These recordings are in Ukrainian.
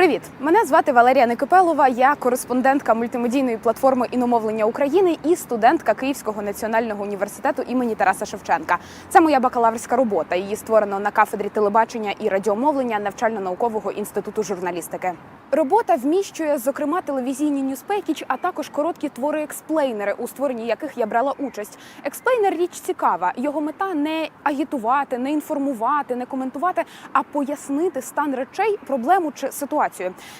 Привіт! Мене звати Валерія Некипелова. Я кореспондентка мультимедійної платформи іномовлення України і студентка Київського національного університету імені Тараса Шевченка. Це моя бакалаврська робота. Її створено на кафедрі телебачення і радіомовлення навчально-наукового інституту журналістики. Робота вміщує, зокрема, телевізійні ньюспекіч, а також короткі твори експлейнери, у створенні яких я брала участь. Експлейнер річ цікава. Його мета не агітувати, не інформувати, не коментувати, а пояснити стан речей, проблему чи ситуацію.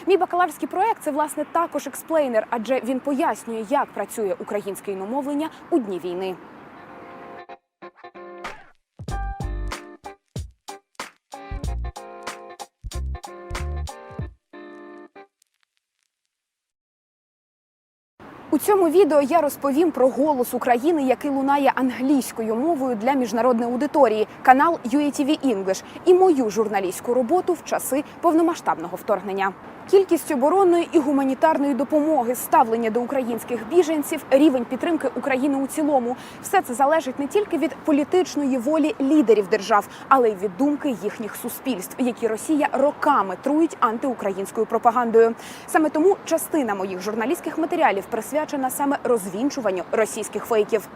Мій бакалаврський проект це власне також експлейнер, адже він пояснює, як працює українське іномовлення у дні війни. Цьому відео я розповім про голос України, який лунає англійською мовою для міжнародної аудиторії, канал UATV English і мою журналістську роботу в часи повномасштабного вторгнення. Кількість оборонної і гуманітарної допомоги, ставлення до українських біженців, рівень підтримки України у цілому все це залежить не тільки від політичної волі лідерів держав, але й від думки їхніх суспільств, які Росія роками труїть антиукраїнською пропагандою. Саме тому частина моїх журналістських матеріалів присвячена саме розвінчуванню російських фейків.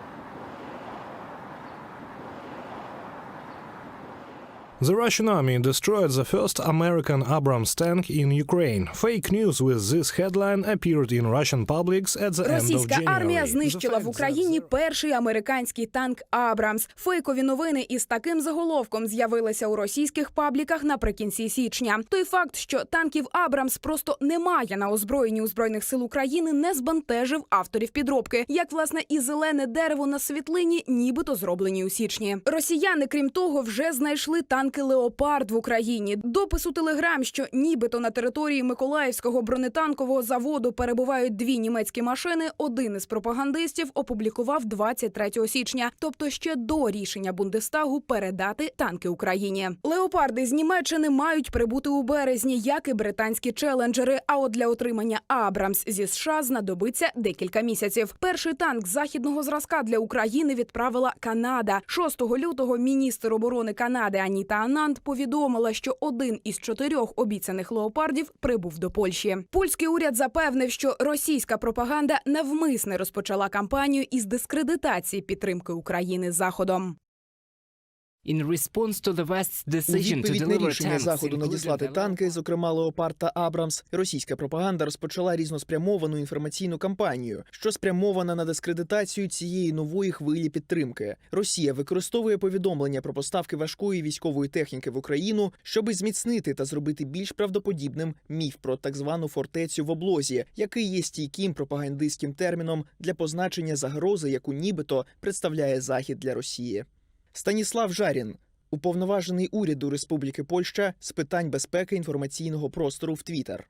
The Russian army destroyed the first American Abrams tank in Ukraine. Fake news with this headline appeared in Russian publics at the end of Російська армія знищила в Україні перший американський танк Абрамс. Фейкові новини із таким заголовком з'явилися у російських пабліках наприкінці січня. Той факт, що танків Абрамс просто немає на озброєнні у збройних сил України, не збентежив авторів підробки. Як власне і зелене дерево на світлині, нібито зроблені у січні. Росіяни, крім того, вже знайшли танки Леопард в Україні. Допис у телеграм, що нібито на території Миколаївського бронетанкового заводу перебувають дві німецькі машини. Один із пропагандистів опублікував 23 січня, тобто ще до рішення Бундестагу передати танки Україні. Леопарди з Німеччини мають прибути у березні, як і британські челенджери. А от для отримання Абрамс зі США знадобиться декілька місяців. Перший танк західного зразка для України відправила Канада. 6 лютого міністр оборони Канади Аніта Ананд повідомила, що один із чотирьох обіцяних леопардів прибув до Польщі. Польський уряд запевнив, що російська пропаганда навмисне розпочала кампанію із дискредитації підтримки України заходом. In response to the West's decision to на deliver рішення заходу надіслати танки, зокрема Леопард та Абрамс, російська пропаганда розпочала різноспрямовану інформаційну кампанію, що спрямована на дискредитацію цієї нової хвилі підтримки. Росія використовує повідомлення про поставки важкої військової техніки в Україну, щоби зміцнити та зробити більш правдоподібним міф про так звану фортецю в облозі, який є стійким пропагандистським терміном для позначення загрози, яку нібито представляє захід для Росії. Станіслав Жарін, уповноважений уряду Республіки Польща з питань безпеки інформаційного простору в Твіттер.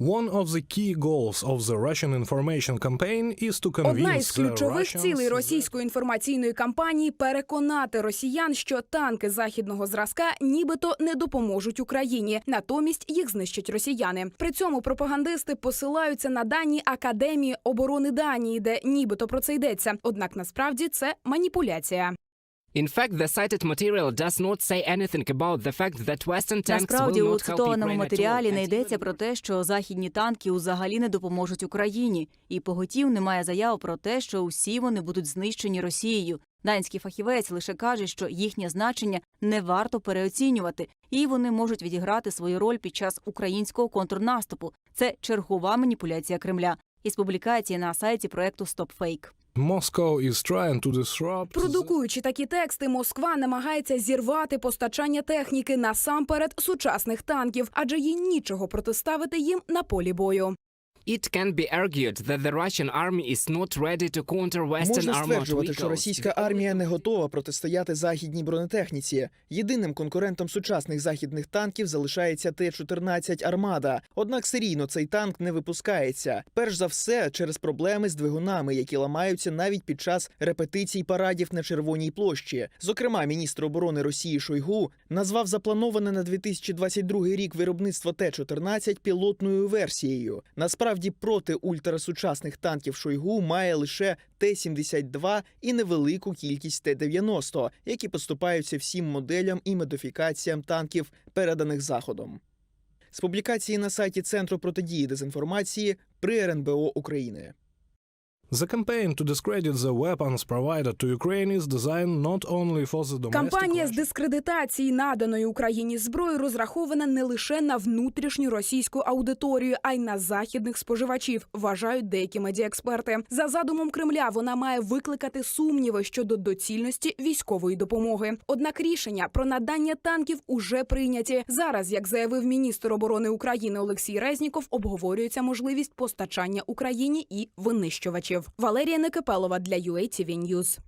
One of the key goals of the Russian information campaign is to convince Одна із ключових цілей російської інформаційної кампанії переконати росіян, що танки західного зразка нібито не допоможуть Україні, натомість їх знищать росіяни. При цьому пропагандисти посилаються на дані Академії оборони Данії, де нібито про це йдеться. Однак насправді це маніпуляція. In fact, the cited material does not say anything about the fact that Western tanks Насправді will у not help цитованому Ukraine at матеріалі не йдеться про те, що західні танки взагалі не допоможуть Україні, і поготів немає заяв про те, що усі вони будуть знищені Росією. Данський фахівець лише каже, що їхнє значення не варто переоцінювати, і вони можуть відіграти свою роль під час українського контрнаступу. Це чергова маніпуляція Кремля із публікації на сайті проекту StopFake. Moscow is trying to disrupt Продукуючи такі тексти, Москва намагається зірвати постачання техніки насамперед сучасних танків, адже їй нічого протиставити їм на полі бою. It can be argued that the Russian army is not ready to counter Western Можна стверджувати, що російська армія не готова протистояти західній бронетехніці. Єдиним конкурентом сучасних західних танків залишається Т-14 Армада. Однак серійно цей танк не випускається. Перш за все через проблеми з двигунами, які ламаються навіть під час репетицій парадів на Червоній площі. Зокрема, міністр оборони Росії Шойгу назвав заплановане на 2022 рік виробництво Т-14 пілотною версією. Насправді проти ультрасучасних танків Шойгу має лише Т-72 і невелику кількість Т-90, які поступаються всім моделям і модифікаціям танків, переданих заходом. з публікації на сайті Центру протидії дезінформації при РНБО України. The campaign to discredit the weapons provided to Ukraine is designed not only for the domestic Кампанія з дискредитації наданої Україні зброї розрахована не лише на внутрішню російську аудиторію, а й на західних споживачів, вважають деякі медіаексперти. За задумом Кремля вона має викликати сумніви щодо доцільності військової допомоги. Однак рішення про надання танків уже прийняті. Зараз, як заявив міністр оборони України Олексій Резніков, обговорюється можливість постачання Україні і винищувачів. Валерія Некипелова для UATV News.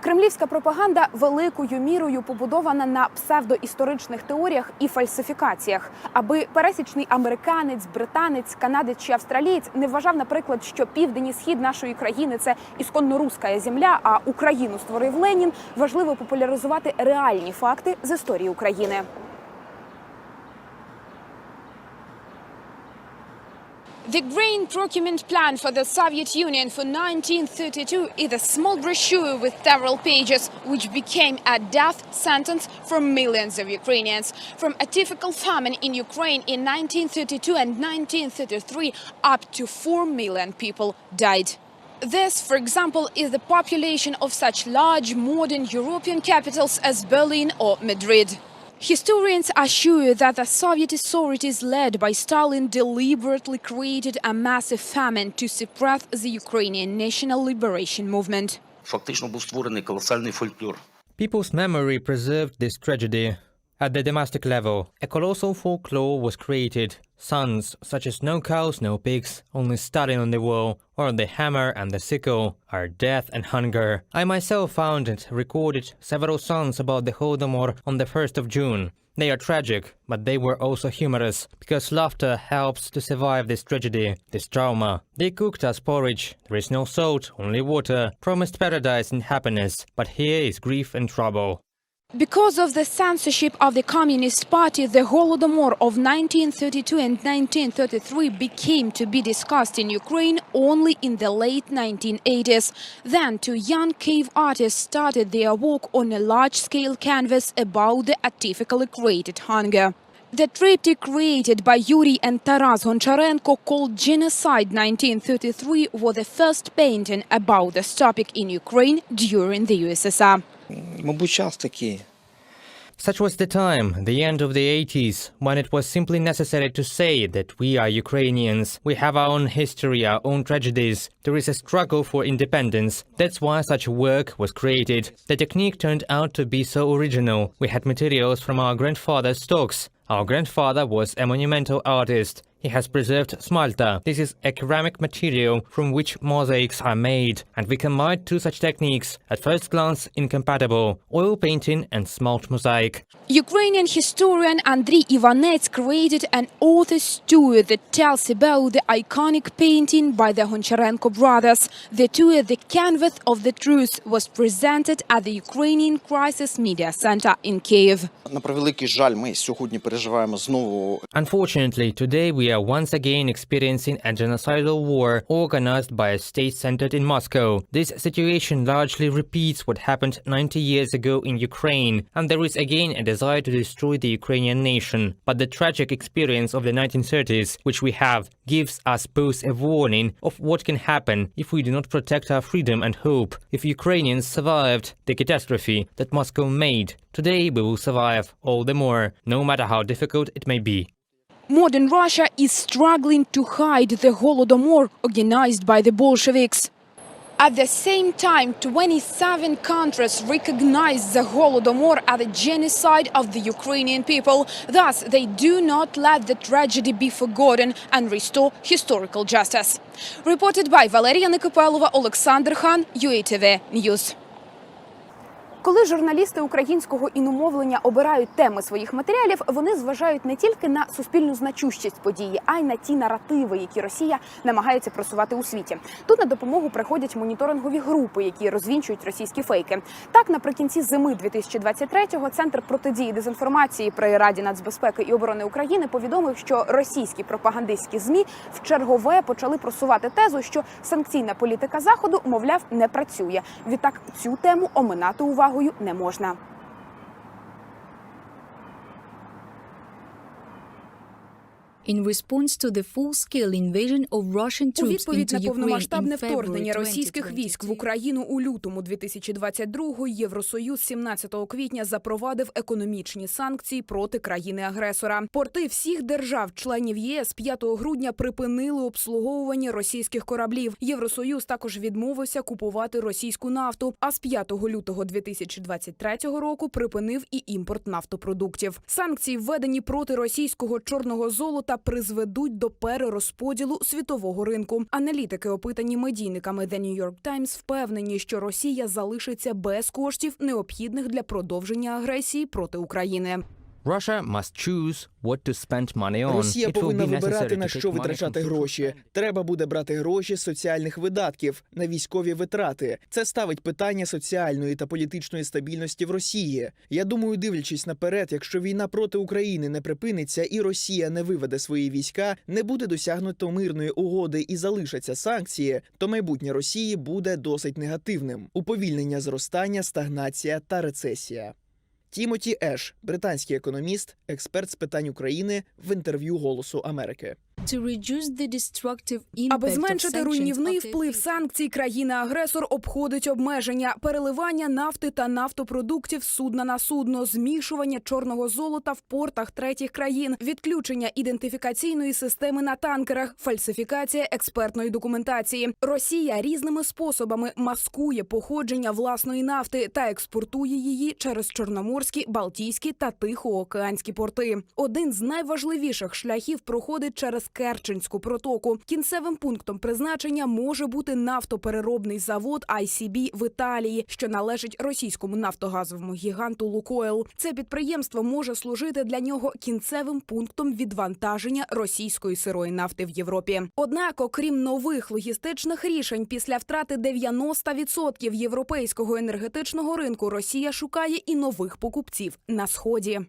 Кремлівська пропаганда великою мірою побудована на псевдоісторичних теоріях і фальсифікаціях, аби пересічний американець, британець, канадець чи австралієць не вважав, наприклад, що південь схід нашої країни це ісконно руська земля, а Україну створив Ленін. Важливо популяризувати реальні факти з історії України. The Grain Procurement Plan for the Soviet Union for 1932 is a small brochure with several pages, which became a death sentence for millions of Ukrainians. From a typical famine in Ukraine in 1932 and 1933, up to 4 million people died. This, for example, is the population of such large modern European capitals as Berlin or Madrid. Historians assure that the Soviet authorities led by Stalin deliberately created a massive famine to suppress the Ukrainian national liberation movement. People's memory preserved this tragedy, at the domestic level, a colossal folklore was created. Sons such as no cows, no pigs, only Stalin on the wall, or the hammer and the sickle, are death and hunger. I myself found and recorded several songs about the Holodomor on the 1st of June. They are tragic, but they were also humorous, because laughter helps to survive this tragedy, this trauma. They cooked us porridge, there is no salt, only water, promised paradise and happiness, but here is grief and trouble. Because of the censorship of the Communist Party, the Holodomor of 1932 and 1933 became to be discussed in Ukraine only in the late 1980s. Then two young cave artists started their work on a large-scale canvas about the artificially created hunger. The triptych created by Yuri and Taras Goncharenko called Genocide 1933 was the first painting about this topic in Ukraine during the USSR. Мабуть, час такий. Such was the time, the end of the 80s, when it was simply necessary to say that we are Ukrainians. We have our own history, our own tragedies. There is a struggle for independence. That's why such work was created. The technique turned out to be so original. We had materials from our grandfather's stocks. Our grandfather was a monumental artist. He has preserved smalta. This is a ceramic material from which mosaics are made, and we combine two such techniques, at first glance incompatible, oil painting and smalt mosaic. Ukrainian historian Andriy Ivanets created an author's tour that tells about the iconic painting by the Honcharenko brothers. The tour, The Canvas of the Truth, was presented at the Ukrainian Crisis Media Center in Kiev. Unfortunately, today we are once again experiencing a genocidal war organized by a state centered in Moscow. This situation largely repeats what happened 90 years ago in Ukraine, and there is again a desire to destroy the Ukrainian nation. But the tragic experience of the 1930s, which we have, gives us both a warning of what can happen if we do not protect our freedom and hope. If Ukrainians survived the catastrophe that Moscow made, today we will survive all the more, no matter how difficult it may be. Modern Russia is struggling to hide the Holodomor organized by the Bolsheviks. At the same time, 27 countries recognize the Holodomor as a genocide of the Ukrainian people. Thus, they do not let the tragedy be forgotten and restore historical justice. Reported by Valeria Nikopelova, Alexander Khan, UATV News. Коли журналісти українського іномовлення обирають теми своїх матеріалів, вони зважають не тільки на суспільну значущість події, а й на ті наративи, які Росія намагається просувати у світі. Тут на допомогу приходять моніторингові групи, які розвінчують російські фейки. Так, наприкінці зими 2023-го центр протидії дезінформації при Раді нацбезпеки і оборони України повідомив, що російські пропагандистські змі в чергове почали просувати тезу, що санкційна політика заходу, мовляв, не працює. Відтак цю тему оминати увагою не можна. in response to the full-scale invasion of Russian У troops відповідь на повномасштабне вторгнення російських військ в Україну у лютому 2022-го Євросоюз 17 квітня запровадив економічні санкції проти країни-агресора. Порти всіх держав-членів єС 5 грудня припинили обслуговування російських кораблів. Євросоюз також відмовився купувати російську нафту. А з 5 лютого 2023 року припинив і імпорт нафтопродуктів. Санкції, введені проти російського чорного золота, призведуть до перерозподілу світового ринку. Аналітики, опитані медійниками The New York Times, впевнені, що Росія залишиться без коштів, необхідних для продовження агресії проти України. Russia must choose what to spend money on. Росія It will повинна be вибирати на що витрачати гроші. Треба буде брати гроші з соціальних видатків на військові витрати. Це ставить питання соціальної та політичної стабільності в Росії. Я думаю, дивлячись наперед, якщо війна проти України не припиниться і Росія не виведе свої війська, не буде досягнуто мирної угоди і залишаться санкції, то майбутнє Росії буде досить негативним: уповільнення зростання, стагнація та рецесія. Тімоті Еш, британський економіст, експерт з питань України в інтерв'ю Голосу Америки. Аби зменшити руйнівний вплив санкцій, країна-агресор обходить обмеження переливання нафти та нафтопродуктів судна на судно, змішування чорного золота в портах третіх країн, відключення ідентифікаційної системи на танкерах, фальсифікація експертної документації. Росія різними способами маскує походження власної нафти та експортує її через чорноморські, балтійські та тихоокеанські порти. Один з найважливіших шляхів проходить через Керченську протоку. Кінцевим пунктом призначення може бути нафтопереробний завод ICB в Італії, що належить російському нафтогазовому гіганту Лукойл. Це підприємство може служити для нього кінцевим пунктом відвантаження російської сирої нафти в Європі. Однак, окрім нових логістичних рішень, після втрати 90% європейського енергетичного ринку, Росія шукає і нових покупців на сході.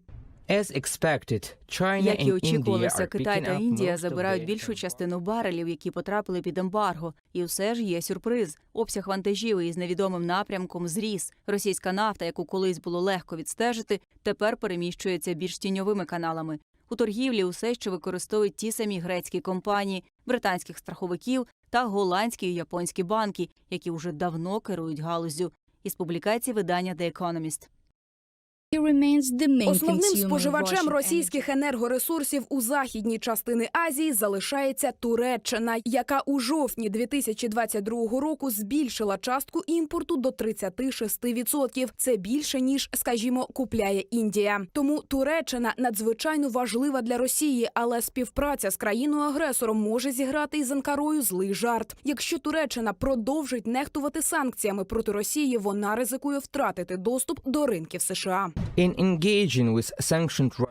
As expected, China Як і очікувалося, Китай та Індія забирають більшу частину барелів, які потрапили під ембарго. І все ж є сюрприз. Обсяг вантажів із невідомим напрямком зріс. Російська нафта, яку колись було легко відстежити, тепер переміщується більш тіньовими каналами. У торгівлі усе ще використовують ті самі грецькі компанії, британських страховиків та голландські і японські банки, які вже давно керують галузю. Із публікації видання The Economist. It remains the main Основним споживачем російських енергоресурсів у західній частини Азії залишається Туреччина, яка у жовтні 2022 року збільшила частку імпорту до 36%. Це більше ніж, скажімо, купляє Індія. Тому Туреччина надзвичайно важлива для Росії, але співпраця з країною-агресором може зіграти із Анкарою злий жарт. Якщо Туреччина продовжить нехтувати санкціями проти Росії, вона ризикує втратити доступ до ринків США.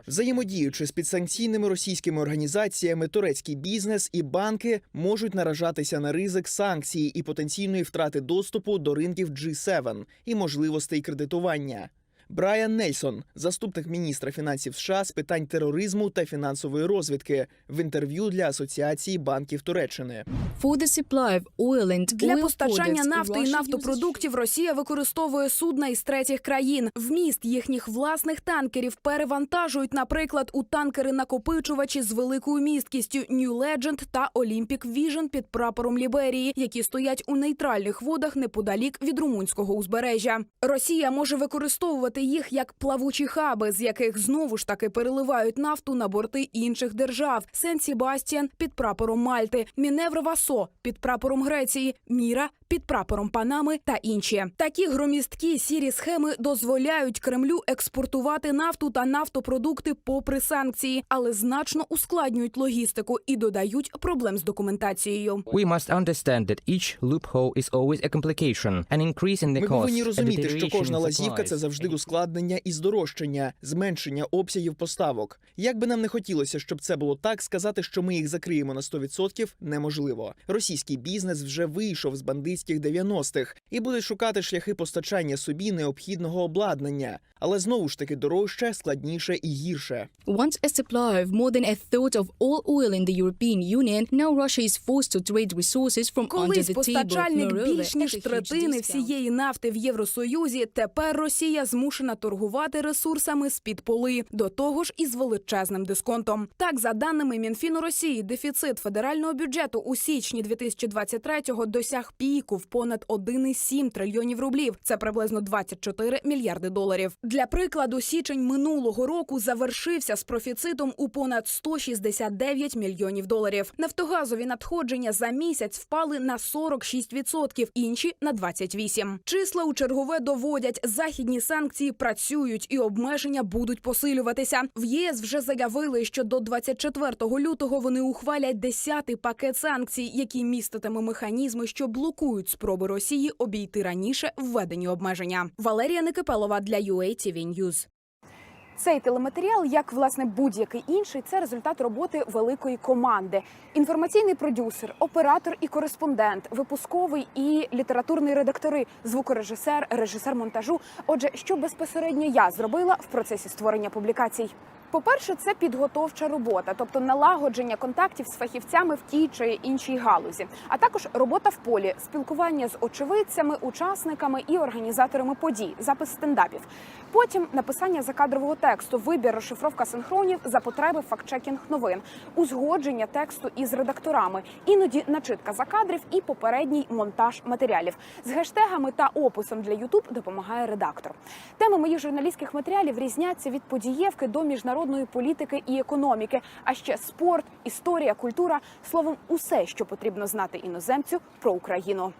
Взаємодіючи з підсанкційними російськими організаціями, турецький бізнес і банки можуть наражатися на ризик санкцій і потенційної втрати доступу до ринків G7 і можливостей кредитування. Брайан Нельсон, заступник міністра фінансів США з питань тероризму та фінансової розвідки, в інтерв'ю для Асоціації банків Туреччини. For the supply of oil and Для oil постачання нафти і нафтопродуктів Росія використовує судна із третіх країн. Вміст їхніх власних танкерів перевантажують, наприклад, у танкери накопичувачі з великою місткістю New Legend та Olympic Vision під прапором Ліберії, які стоять у нейтральних водах неподалік від румунського узбережжя. Росія може використовувати їх як плавучі хаби, з яких знову ж таки переливають нафту на борти інших держав. Сен Сібастіан під прапором Мальти, Міневр Васо під прапором Греції, Міра під прапором Панами та інші. Такі громісткі сірі схеми дозволяють Кремлю експортувати нафту та нафтопродукти попри санкції, але значно ускладнюють логістику і додають проблем з документацією. We must understand that each loophole is always a complication, an increase in the Ми повинні розуміти, що кожна лазівка це завжди and ускладнення і здорожчання, зменшення обсягів поставок. Як би нам не хотілося, щоб це було так, сказати, що ми їх закриємо на 100% неможливо. Російський бізнес вже вийшов з бандитських 90-х і буде шукати шляхи постачання собі необхідного обладнання, але знову ж таки дорожче, складніше і гірше. Once a supplier of more than a third of all oil in the European Union, now Russia is forced to trade resources from under the table. постачальник більш ніж третини всієї нафти в Євросоюзі. Тепер Росія змушена змушена торгувати ресурсами з під поли, до того ж із величезним дисконтом. Так, за даними Мінфіну Росії, дефіцит федерального бюджету у січні 2023-го досяг піку в понад 1,7 трильйонів рублів. Це приблизно 24 мільярди доларів. Для прикладу, січень минулого року завершився з профіцитом у понад 169 мільйонів доларів. Нафтогазові надходження за місяць впали на 46%, інші на 28%. Числа у чергове доводять, західні санкції працюють і обмеження будуть посилюватися. В ЄС вже заявили, що до 24 лютого вони ухвалять 10-й пакет санкцій, який міститиме механізми, що блокують спроби Росії обійти раніше введені обмеження. Валерія Никипелова для UATV News. Цей телематеріал, як власне будь-який інший, це результат роботи великої команди. Інформаційний продюсер, оператор і кореспондент, випусковий і літературний редактори, звукорежисер, режисер монтажу. Отже, що безпосередньо я зробила в процесі створення публікацій. По-перше, це підготовча робота, тобто налагодження контактів з фахівцями в тій чи іншій галузі, а також робота в полі, спілкування з очевидцями, учасниками і організаторами подій, запис стендапів. Потім написання закадрового тексту, вибір, розшифровка синхронів за потреби фактчекінг новин, узгодження тексту із редакторами, іноді начитка закадрів і попередній монтаж матеріалів з гештегами та описом для YouTube допомагає редактор. Теми моїх журналістських матеріалів різняться від подієвки до міжнародної політики і економіки, а ще спорт, історія, культура словом, усе, що потрібно знати іноземцю про Україну.